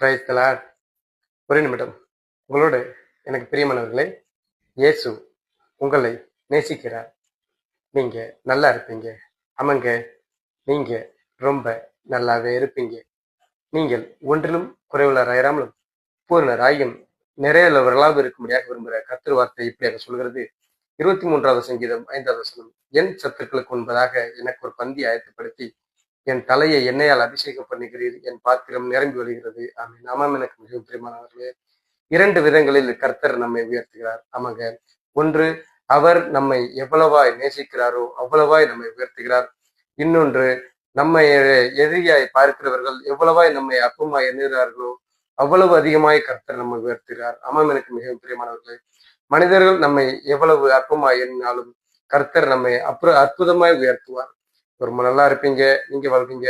Praise the Lord ஒரே நிமிடம். உங்களோடு எனக்கு பிரியமானவர்களே இயேசு உங்களை நேசிக்கிறார். நீங்க நல்லா இருப்பீங்க. ஆமாங்க நீங்க ரொம்ப நல்லாவே இருப்பீங்க. நீங்கள் ஒன்றிலும் குறைவுள்ளராயிராமலும் பூர்ணராயும் நிறையுள்ளவர்களாக இருக்கும்படியாக விரும்புகிற கத்திர வார்த்தை இப்படியாக சொல்கிறது. இருபத்தி மூன்றாவது சங்கீதம் ஐந்தாவது வசனம் என் சத்துக்களுக்கு உண்பதாக எனக்கு ஒரு பந்தி ஆயத்தப்படுத்தி என் தலையை எண்ணெயால் அபிஷேகம் பண்ணுகிறீர் என் பாத்திரம் நிரம்பி வருகிறது ஆமீன். ஆமாம் எனக்கு மிகவும் பிரியமானவர்களே. இரண்டு விதங்களில் கர்த்தர் நம்மை உயர்த்துகிறார். ஆமாங்க. ஒன்று அவர் நம்மை எவ்வளவாய் நேசிக்கிறாரோ அவ்வளவாய் நம்மை உயர்த்துகிறார். இன்னொன்று நம்மை எதிரியாய் பார்க்கிறவர்கள் எவ்வளவாய் நம்மை அப்பமாய் எண்ணுகிறார்களோ அவ்வளவு அதிகமாய் கர்த்தர் நம்மை உயர்த்துகிறார். ஆமாம் எனக்கு மிகவும் பிரியமானவர்களே. மனிதர்கள் நம்மை எவ்வளவு அற்பமாய் எண்ணினாலும் கர்த்தர் நம்மை அப்புற அற்புதமாய் உயர்த்துவார். ரொம்ப நல்லா இருப்பீங்க நீங்க வாழ்வீங்க.